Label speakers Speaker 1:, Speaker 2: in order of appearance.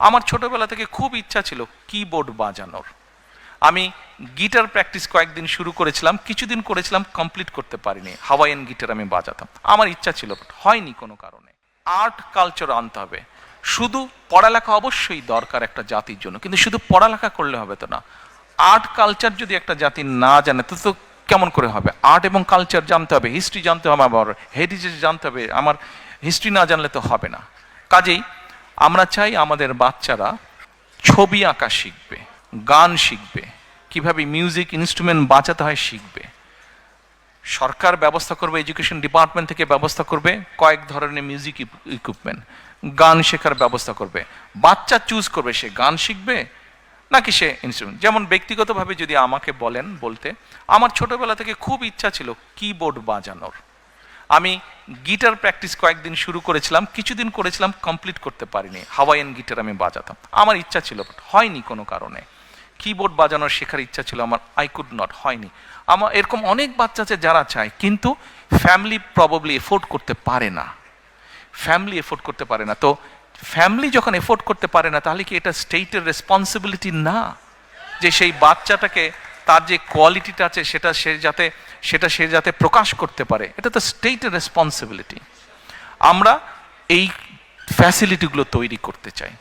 Speaker 1: আমার ছোটবেলা থেকে খুব ইচ্ছা ছিল কিবোর্ড বাজানোর। আমি গিটার প্র্যাকটিস কয়েকদিন শুরু করেছিলাম, কিছুদিন করেছিলাম কমপ্লিট করতে পারিনি। হাওয়াইয়ান গিটার আমি বাজাতাম। আমার ইচ্ছা ছিল হয়নি কোনো কারণে। আর্ট কালচার আনতে হবে। শুধু পড়ালেখা অবশ্যই দরকার একটা জাতির জন্য, কিন্তু শুধু পড়ালেখা করলে হবে তো না। আর্ট কালচার যদি একটা জাতি না জানে, তো তো কেমন করে হবে? আর্ট এবং কালচার জানতে হবে হিস্ট্রি জানতে হবে, আমার হেরিটেজ জানতে হবে, আমার হিস্ট্রি না জানলে তো হবে না। কাজেই আমরা চাই আমাদের বাচ্চারা ছবি আঁকা শিখবে, গান শিখবে, কীভাবে মিউজিক ইনস্ট্রুমেন্ট বাঁচাতে হয় শিখবে। সরকার ব্যবস্থা করবে এডুকেশন ডিপার্টমেন্ট থেকে ব্যবস্থা করবে, কয়েক ধরনের মিউজিক ইকুইপমেন্ট গান শেখার ব্যবস্থা করবে। বাচ্চা চুজ করবে, সে গান শিখবে নাকি সে ইনস্ট্রুমেন্ট যেমন ব্যক্তিগতভাবে যদি আমাকে বলেন বলতে, আমার ছোটবেলা থেকে খুব ইচ্ছা ছিল কিবোর্ড বাজানোর। আমি গিটার প্র্যাকটিস কয়েকদিন শুরু করেছিলাম, কিছুদিন করেছিলাম, কমপ্লিট করতে পারিনি। হাওয়াইয়ান গিটার আমি বাজাতাম। আমার ইচ্ছা ছিল, but হয়নি কোনো কারণে। কিবোর্ড বাজানোর শেখার ইচ্ছা ছিল, আমার আই কুড নট, হয়নি। আমার এরকম অনেক বাচ্চা আছে যারা চায়, কিন্তু ফ্যামিলি প্রবাবলি এফোর্ড করতে পারে না। ফ্যামিলি এফোর্ড করতে পারে না। তো ফ্যামিলি যখন এফোর্ড করতে পারে না, তাহলে কি এটা স্টেটের রেসপন্সিবিলিটি না? যে সেই বাচ্চাটাকে তার যে কোয়ালিটিটা আছে, সেটা সে যাতে, সেটা সে যাতে প্রকাশ করতে পারে, এটা তো স্টেটের রেসপন্সিবিলিটি আমরা এই ফ্যাসিলিটিগুলো তৈরি করতে চাই।